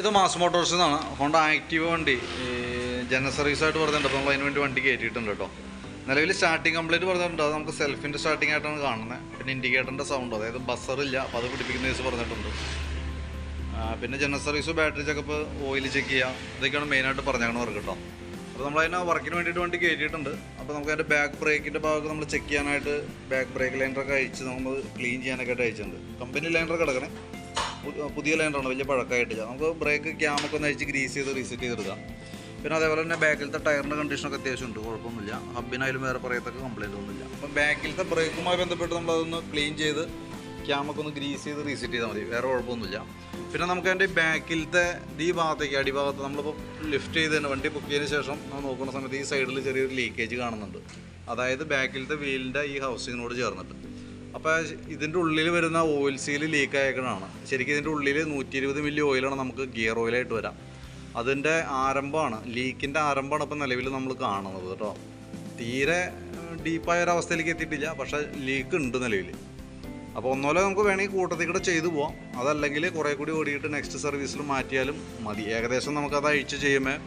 ഇത് mass Motors എന്നാണ്. Honda active വണ്ടി ജനറൽ സർവീസ് ആയിട്ട് പറഞ്ഞിട്ടുണ്ട്. അപ്പോൾ നമ്മൾ അതിന് വേണ്ടി വണ്ടി കയറ്റിയിട്ടുണ്ട് കേട്ടോ. നിലവിൽ സ്റ്റാർട്ടിങ് കംപ്ലൈന്റ് പറഞ്ഞിട്ടുണ്ട്. അത് നമുക്ക് സെൽഫിന്റെ സ്റ്റാർട്ടിംഗ് ആയിട്ടാണ് കാണുന്നത് പിന്നെ ഇൻഡിക്കേറ്ററിന്റെ സൗണ്ട് അതായത് ബസ്സറില്ല അപ്പോൾ അത് പിടിപ്പിക്കുന്ന കേസ് പറഞ്ഞിട്ടുണ്ട്. പിന്നെ general service battery checkup oil check ചെയ്യുക ഇതൊക്കെയാണ് മെയിനായിട്ട് പറഞ്ഞേക്കണ വർക്ക് കേട്ടോ. അപ്പോൾ നമ്മൾ അതിനെ വർക്കിന് വേണ്ടിയിട്ട് വണ്ടി കയറ്റിയിട്ടുണ്ട്. അപ്പോൾ നമുക്ക് അതിന്റെ ബാക്ക് ബ്രേക്കിന്റെ ഭാഗത്ത് നമ്മൾ ചെക്ക് ചെയ്യാനായിട്ട് ബാക്ക് ബ്രേക്ക് ലൈനറൊക്കെ അയച്ച് നമ്മൾ ക്ലീൻ ചെയ്യാനൊക്കെ ആയിട്ട് അയച്ചിട്ടുണ്ട്. കമ്പനി ലൈനർ കിടക്കണേ. പുതിയ ലൈനറാണ് വലിയ പഴക്കമായിട്ടില്ല. നമുക്ക് ബ്രേക്ക് ക്യാമൊക്കെ ഒന്ന് അഴിച്ച് ഗ്രീസ് ചെയ്ത് റീസെറ്റ് ചെയ്തെടുക്കാം. പിന്നെ അതേപോലെ തന്നെ ബാക്കിലത്തെ ടയറിന്റെ കണ്ടീഷനൊക്കെ അത്യാവശ്യം ഉണ്ട് കുഴപ്പമൊന്നുമില്ല. ഹബിനായാലും വേറെ പറയത്തൊക്കെ കംപ്ലൈന്റ് ഒന്നുമില്ല. അപ്പം ബാക്കിലത്തെ ബ്രേക്കുമായി ബന്ധപ്പെട്ട് നമ്മളതൊന്ന് ക്ലീൻ ചെയ്ത് ക്യാമൊക്കെ ഒന്ന് ഗ്രീസ് ചെയ്ത് റീസെറ്റ് ചെയ്താൽ മതി വേറെ കുഴപ്പമൊന്നുമില്ല. പിന്നെ നമുക്ക് അതിന്റെ ബാക്കിലത്തെ ഈ ഭാഗത്തേക്ക് അടിഭാഗത്ത് നമ്മളിപ്പോൾ ലിഫ്റ്റ് ചെയ്ത് തന്നെ വണ്ടി ബുക്ക് ചെയ്തതിന് ശേഷം നമ്മൾ നോക്കുന്ന സമയത്ത് ഈ സൈഡിൽ ചെറിയൊരു ലീക്കേജ് കാണുന്നുണ്ട്. അതായത് ബാക്കിലത്തെ വീലിന്റെ ഈ ഹൗസിങ്ങിനോട് ചേർന്നിട്ട്. അപ്പോൾ ഇതിന്റെ ഉള്ളിൽ വരുന്ന ഓയിൽ സീൽ ലീക്ക് ആയേക്കണതാണ്. ശരിക്കും ഇതിന്റെ ഉള്ളിൽ നൂറ്റി ഇരുപത് മില്ലി ഓയിലാണ് നമുക്ക് ഗിയർ ഓയിലായിട്ട് വരാം. അതിന്റെ ആരംഭമാണ് ലീക്കിന്റെ ആരംഭമാണ് ഇപ്പൊ നിലവിൽ നമ്മൾ കാണുന്നത് കേട്ടോ. തീരെ ഡീപ്പായ ഒരു അവസ്ഥയിലേക്ക് എത്തിയിട്ടില്ല പക്ഷെ ലീക്ക് ഉണ്ട് നിലവിൽ അപ്പോൾ ഒന്നുപോലെ നമുക്ക് വേണമെങ്കിൽ കൂട്ടത്തിൽ കൂടെ ചെയ്തു പോവാം. അതല്ലെങ്കിൽ കുറേ കൂടി ഓടിയിട്ട് നെക്സ്റ്റ് സർവീസിൽ മാറ്റിയാലും മതി. ഏകദേശം നമുക്കത് അഴിച്ച് ചെയ്യുമ്പോൾ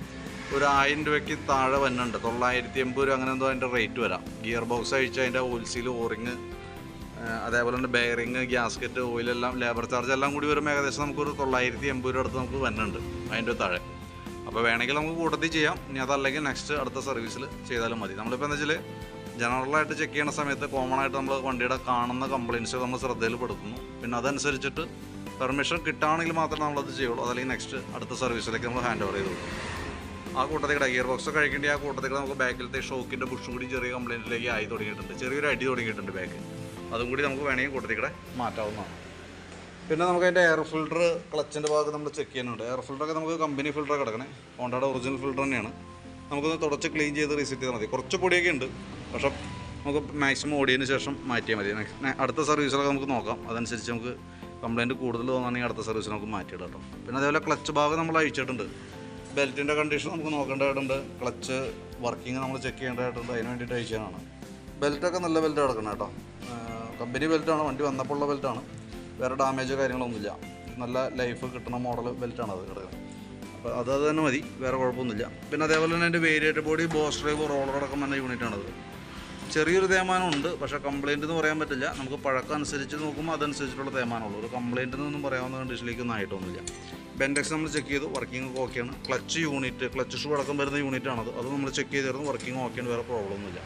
ഒരു ആയിരം രൂപയ്ക്ക് താഴെ വന്നുണ്ട് തൊള്ളായിരത്തി എൺപത് രൂപ അങ്ങനെ എന്തോ അതിന്റെ റേറ്റ് വരാം. ഗിയർ ബോക്സ് അഴിച്ച് അതിന്റെ ഓയിൽസീൽ ഓറിങ് അതേപോലെ തന്നെ ബെയറിങ് ഗ്യാസ്കറ്റ് ഓയിലെല്ലാം ലേബർ ചാർജ് എല്ലാം കൂടി വരുമ്പോൾ ഏകദേശം നമുക്കൊരു തൊള്ളായിരത്തി എൺപത് രൂപ അടുത്ത് നമുക്ക് വന്നുണ്ട് അതിന്റെ താഴെ. അപ്പോൾ വേണമെങ്കിൽ നമുക്ക് കൂട്ടത്തിൽ ചെയ്യാം. ഇനി അതല്ലെങ്കിൽ നെക്സ്റ്റ് അടുത്ത സർവീസിൽ ചെയ്താലും മതി. നമ്മളിപ്പോൾ എന്താ വെച്ചാൽ ജനറലായിട്ട് ചെക്ക് ചെയ്യുന്ന സമയത്ത് കോമൺ ആയിട്ട് നമ്മൾ വണ്ടിയുടെ കാണുന്ന കംപ്ലയിൻസ് നമ്മൾ ശ്രദ്ധയിൽപ്പെടുത്തുന്നു പിന്നെ അതനുസരിച്ചിട്ട് പെർമിഷൻ കിട്ടുകയാണെങ്കിൽ മാത്രമേ നമ്മളത് ചെയ്യുള്ളൂ. അതല്ലെങ്കിൽ നെക്സ്റ്റ് അടുത്ത സർവീസിലേക്ക് നമ്മൾ ഹാൻഡ് ഓവർ ചെയ്തു ആ കൂട്ടത്തിൽ ഗിയർ ബോക്സ് കഴിക്കേണ്ടി ആ കൂട്ടത്തിൽ നമുക്ക് ബാക്കിലത്തെ ഷോക്കിന്റെ ബുഷും കൂടി ചെറിയ കംപ്ലയിന്റിലേക്ക് ആയി തുടങ്ങിയിട്ടുണ്ട്. ചെറിയൊരു അടി തുടങ്ങിയിട്ടുണ്ട് ബാക്ക് അതും കൂടി നമുക്ക് വേണമെങ്കിൽ കൂട്ടത്തിൽ കൂടെ മാറ്റാവുന്നതാണ്. പിന്നെ നമുക്ക് അതിന്റെ എയർ ഫിൽട്ടർ ക്ലച്ചിന്റെ ഭാഗത്ത് നമ്മൾ ചെക്ക് ചെയ്യുന്നുണ്ട്. എയർ ഫിൽട്ടറൊക്കെ നമുക്ക് കമ്പനി ഫിൽട്ടർ കിടക്കണേ. ഹോണ്ടയുടെ ഒറിജിനൽ ഫിൽട്ടർ തന്നെയാണ്. നമുക്കൊന്ന് തുടച്ച് ക്ലീൻ ചെയ്ത് റീസെറ്റ് ചെയ്താൽ മതി. കുറച്ച് പൊടിയൊക്കെ ഉണ്ട്. പക്ഷേ നമുക്ക് മാക്സിമം ഓടിയതിന് ശേഷം മാറ്റിയാൽ മതി. അടുത്ത സർവീസിലൊക്കെ നമുക്ക് നോക്കാം. അതനുസരിച്ച് നമുക്ക് കംപ്ലയിന്റ് കൂടുതൽ തോന്നുകയാണെങ്കിൽ അടുത്ത സർവീസിൽ നമുക്ക് മാറ്റിയിടാം കേട്ടോ. പിന്നെ അതേപോലെ ക്ലച്ച് ഭാഗം നമ്മൾ അയച്ചിട്ടുണ്ട് ബെൽറ്റിന്റെ കണ്ടീഷൻ നമുക്ക് നോക്കേണ്ടതായിട്ടുണ്ട്. ക്ലച്ച് വർക്കിംഗ് നമ്മൾ ചെക്ക് ചെയ്യേണ്ടതായിട്ടുണ്ട്. അതിന് വേണ്ടിയിട്ട് അയച്ചതാണ് ബെൽറ്റൊക്കെ നല്ല ബെൽറ്റ് കിടക്കണം കേട്ടോ. കമ്പനി ബെൽറ്റാണ് വണ്ടി വന്നപ്പോൾ ഉള്ള ബെൽറ്റാണ്. വേറെ ഡാമേജോ കാര്യങ്ങളൊന്നുമില്ല. നല്ല ലൈഫ് കിട്ടുന്ന മോഡൽ ബെൽറ്റാണ് അത് കിടക്കുന്നത്. അപ്പോൾ അത് അത് തന്നെ മതി വേറെ കുഴപ്പമൊന്നുമില്ല. പിന്നെ അതേപോലെ തന്നെ എന്റെ variator body boss drive roller അടക്കം വന്ന യൂണിറ്റാണത് ചെറിയൊരു തേമാനം ഉണ്ട് പക്ഷേ കംപ്ലയിന്റ് എന്ന് പറയാൻ പറ്റില്ല. നമുക്ക് പഴക്കം അനുസരിച്ച് നോക്കുമ്പോൾ അതനുസരിച്ചിട്ടുള്ള തേമാനമുള്ളൂ ഒരു കംപ്ലയിന്റ് എന്നൊന്നും പറയാവുന്ന കണ്ടീഷനിലേക്കൊന്നും ആയിട്ടൊന്നുമില്ല. ബെൻഡെക്സ് നമ്മൾ ചെക്ക് ചെയ്തു വർക്കിംഗ് ഓക്കെയാണ് ക്ലച്ച് യൂണിറ്റ് ക്ലച്ച് ഷൂ അടക്കം വരുന്ന യൂണിറ്റാണത് അത് നമ്മൾ ചെക്ക് ചെയ്തിരുന്നു വർക്കിംഗ് ഓക്കെയാണ് വേറെ പ്രോബ്ലം ഒന്നുമില്ല.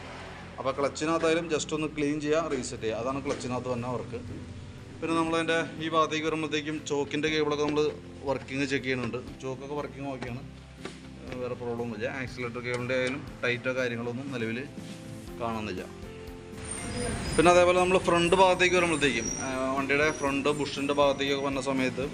അപ്പോൾ ക്ലച്ചിനകത്തായാലും ജസ്റ്റ് ഒന്ന് ക്ലീൻ ചെയ്യുക റീസെറ്റ് ചെയ്യുക അതാണ് ക്ലച്ചിനകത്ത് തന്നെ വർക്ക് പിന്നെ നമ്മളതിന്റെ ഈ ഭാഗത്തേക്ക് വരുമ്പോഴത്തേക്കും ചോക്കിന്റെ കേബിളൊക്കെ നമ്മൾ വർക്കിംഗ് ചെക്ക് ചെയ്യുന്നുണ്ട് ചോക്കൊക്കെ വർക്കിംഗ് ഓക്കെയാണ് വേറെ പ്രോബ്ലം ഒന്നുമില്ല ആക്സിലേറ്റർ കേബിളിന്റെ ആയാലും ടൈറ്റോ കാര്യങ്ങളൊന്നും നിലവിൽ കാണുന്നില്ല. പിന്നെ അതേപോലെ നമ്മൾ ഫ്രണ്ട് ഭാഗത്തേക്ക് വരുമ്പോഴത്തേക്കും വണ്ടിയുടെ ഫ്രണ്ട് ബുഷിന്റെ ഭാഗത്തേക്കൊക്കെ വന്ന സമയത്ത്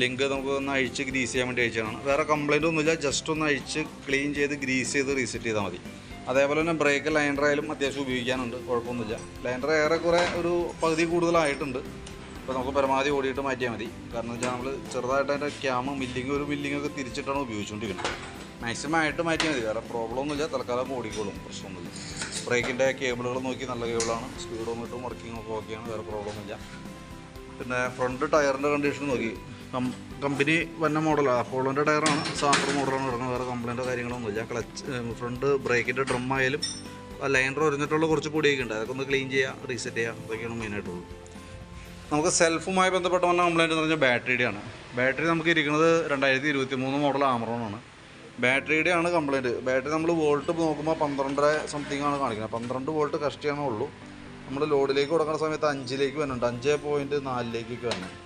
ലിങ്ക് നമുക്ക് ഒന്ന് അഴിച്ച് ഗ്രീസ് ചെയ്യാൻ വേണ്ടി അയച്ചതാണ്. വേറെ കംപ്ലൈന്റ് ഒന്നുമില്ല. ജസ്റ്റ് ഒന്ന് അഴിച്ച് ക്ലീൻ ചെയ്ത് ഗ്രീസ് ചെയ്ത് റീസെറ്റ് ചെയ്താൽ മതി. അതേപോലെ തന്നെ ബ്രേക്ക് ലൈനർ ആയാലും അത്യാവശ്യം ഉപയോഗിക്കാനുണ്ട്. കുഴപ്പമൊന്നുമില്ല. ലൈനർ ഏറെക്കുറെ ഒരു പകുതി കൂടുതലായിട്ടുണ്ട്. അപ്പോൾ നമുക്ക് പരമാവധി ഓടിയിട്ട് മാറ്റിയാൽ മതി. കാരണം വെച്ചാൽ നമ്മൾ ചെറുതായിട്ട് അതിന്റെ ക്യാമ് മില്ലിങ് ഒരു മില്ലിങ് ഒക്കെ തിരിച്ചിട്ടാണ് ഉപയോഗിച്ചുകൊണ്ടിരിക്കുന്നത് മാക്സിമം ആയിട്ട് മാറ്റിയാൽ മതി. വേറെ പ്രോബ്ലം ഒന്നുമില്ല. തൽക്കാലം ഓടിക്കോളും. പ്രശ്നമൊന്നുമില്ല. ബ്രേക്കിന്റെ കേബിളുകൾ നോക്കി നല്ല കേബിളാണ് സ്പീഡോമീറ്ററും വർക്കിംഗ് ഒക്കെ ഓക്കെയാണ് വേറെ പ്രോബ്ലം ഒന്നുമില്ല. പിന്നെ ഫ്രണ്ട് ടയറിന്റെ കണ്ടീഷൻ നോക്കി. കമ്പനി വന്ന മോഡലാണ് അപ്പോളോന്റെ ടയറാണ് സാമ്പർ മോഡലാണ് കിടക്കുന്നത് വേറെ കംപ്ലൈന്റോ കാര്യങ്ങളൊന്നുമില്ല ക്ലച്ച് ഫ്രണ്ട് ബ്രേക്കിന്റെ ഡ്രം ആയാലും ലൈനർ ഒരിഞ്ഞിട്ടുള്ള കുറച്ച് പൊടിയൊക്കെ ഉണ്ട് അതൊക്കെ ഒന്ന് ക്ലീൻ ചെയ്യുക റീസെറ്റ് ചെയ്യുക അതൊക്കെയാണ് മെയിനായിട്ടുള്ളത് നമുക്ക് സെൽഫുമായി ബന്ധപ്പെട്ട വന്ന കംപ്ലൈന്റ് എന്ന് പറഞ്ഞാൽ ബാറ്ററിയുടെയാണ്. ബാറ്ററി നമുക്ക് ഇരിക്കുന്നത് രണ്ടായിരത്തി ഇരുപത്തി മൂന്ന് മോഡൽ ആമറോണാണ് ബാറ്ററിയുടെ ആണ് കംപ്ലൈന്റ് ബാറ്ററി നമ്മൾ വോൾട്ട് നോക്കുമ്പോൾ പന്ത്രണ്ടര സംതിങ് ആണ് കാണിക്കുന്നത്. പന്ത്രണ്ട് വോൾട്ട് കഷ്ടിയാണേ ഉള്ളൂ. നമ്മൾ ലോഡിലേക്ക് കൊടുക്കുന്ന സമയത്ത് അഞ്ചിലേക്ക് വരുന്നുണ്ട് അഞ്ച് പോയിന്റ് നാലിലേക്കൊക്കെ വരുന്നത്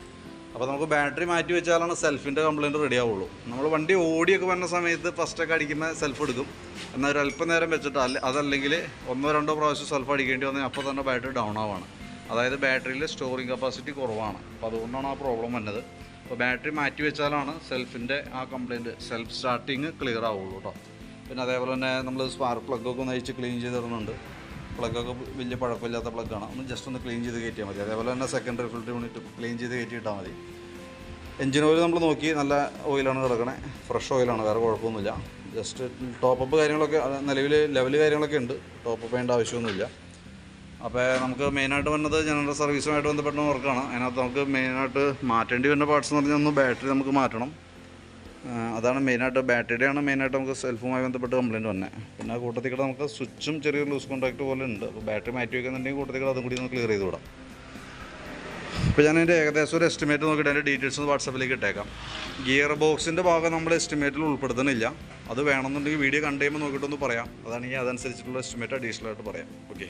അപ്പോൾ നമുക്ക് ബാറ്ററി മാറ്റി വെച്ചാലാണ് സെൽഫിന്റെ കംപ്ലയിന്റ് റെഡി ആവുള്ളൂ. നമ്മൾ വണ്ടി ഓടിയൊക്കെ വരുന്ന സമയത്ത് ഫസ്റ്റൊക്കെ അടിക്കുമ്പോൾ സെൽഫ് എടുക്കും. എന്നാൽ ഒരു അല്പം നേരം വെച്ചിട്ട് അല്ല അതല്ലെങ്കിൽ ഒന്നോ രണ്ടോ പ്രാവശ്യം സെൽഫ് അടിക്കേണ്ടി വന്നാൽ അപ്പോൾ തന്നെ ബാറ്ററി ഡൗൺ ആവാണ്. അതായത് ബാറ്ററിയിൽ സ്റ്റോറിങ് കപ്പാസിറ്റി കുറവാണ്. അപ്പോൾ അതുകൊണ്ടാണ് ആ പ്രോബ്ലം വന്നത്. അപ്പോൾ ബാറ്ററി മാറ്റി വെച്ചാലാണ് സെൽഫിന്റെ ആ കംപ്ലയിന്റ് സെൽഫ് സ്റ്റാർട്ടിങ് ക്ലിയർ ആവുള്ളൂ കേട്ടോ പിന്നെ അതേപോലെ തന്നെ നമ്മൾ സ്പാർക്ക് പ്ലഗ് ഒക്കെ അയച്ച് ക്ലീൻ ചെയ്ത് തരുന്നുണ്ട്. പ്ലഗൊക്കെ വലിയ പഴക്കമില്ലാത്ത പ്ലഗാണ് ഒന്ന് ജസ്റ്റ് ഒന്ന് ക്ലീൻ ചെയ്ത് കയറ്റിയാൽ മതി. അതേപോലെ തന്നെ സെക്കൻഡറി ഫിൽറ്റർ യൂണിറ്റ് ക്ലീൻ ചെയ്ത് കയറ്റിയിട്ടാൽ മതി. എഞ്ചിൻ ഓയിൽ നമ്മൾ നോക്കി നല്ല ഓയിലാണ് കിടക്കണേ. ഫ്രഷ് ഓയിലാണ് വേറെ കുഴപ്പമൊന്നുമില്ല. ജസ്റ്റ് ടോപ്പ് അപ്പ് കാര്യങ്ങളൊക്കെ നിലവിൽ ലെവൽ കാര്യങ്ങളൊക്കെ ഉണ്ട്. ടോപ്പ് അപ്പ് ചെയ്യേണ്ട ആവശ്യമൊന്നുമില്ല. അപ്പോൾ നമുക്ക് മെയിനായിട്ട് വന്നത് ജനറൽ സർവീസുമായിട്ട് ബന്ധപ്പെട്ട വർക്കാണ് അതിനകത്ത് നമുക്ക് മെയിനായിട്ട് മാറ്റേണ്ടി വരുന്ന പാർട്സ് എന്ന് പറഞ്ഞാൽ ഒന്ന് ബാറ്ററി നമുക്ക് മാറ്റണം. അതാണ് മെയിനായിട്ട് ബാറ്ററിയുടെയാണ് മെയിനായിട്ട് നമുക്ക് സെൽഫുമായി ബന്ധപ്പെട്ട് കംപ്ലയിന്റ് വന്നത് പിന്നെ ആ കൂട്ടത്തിൽ കൂടെ നമുക്ക് സ്വിച്ചും ചെറിയൊരു ലൂസ് കോൺടാക്ട് പോലെ ഉണ്ട്. അപ്പോൾ ബാറ്ററി മാറ്റി വയ്ക്കുന്നുണ്ടെങ്കിൽ കൂട്ടത്തിൽ കൂടെ അതും കൂടി ഒന്ന് ക്ലിയർ ചെയ്ത് വിടാം. അപ്പോൾ ഞാൻ അതിന്റെ ഏകദേശം ഒരു എസ്റ്റിമേറ്റ് നോക്കിയിട്ട് അതിന്റെ ഡീറ്റെയിൽസ് വാട്സാപ്പിലേക്ക് ഇട്ടേക്കാം. ഗിയർ ബോക്സിന്റെ ഭാഗം നമ്മൾ എസ്റ്റിമേറ്റിൽ ഉൾപ്പെടുത്തുന്നില്ല. അത് വേണമെന്നുണ്ടെങ്കിൽ വീഡിയോ കണ്ടു കഴിയുമ്പോൾ നോക്കിയിട്ടൊന്ന് പറയാം. അതാണെങ്കിൽ അതനുസരിച്ചിട്ടുള്ള എസ്റ്റിമേറ്റ് അഡീഷണൽ ആയിട്ട് പറയാം. ഓക്കെ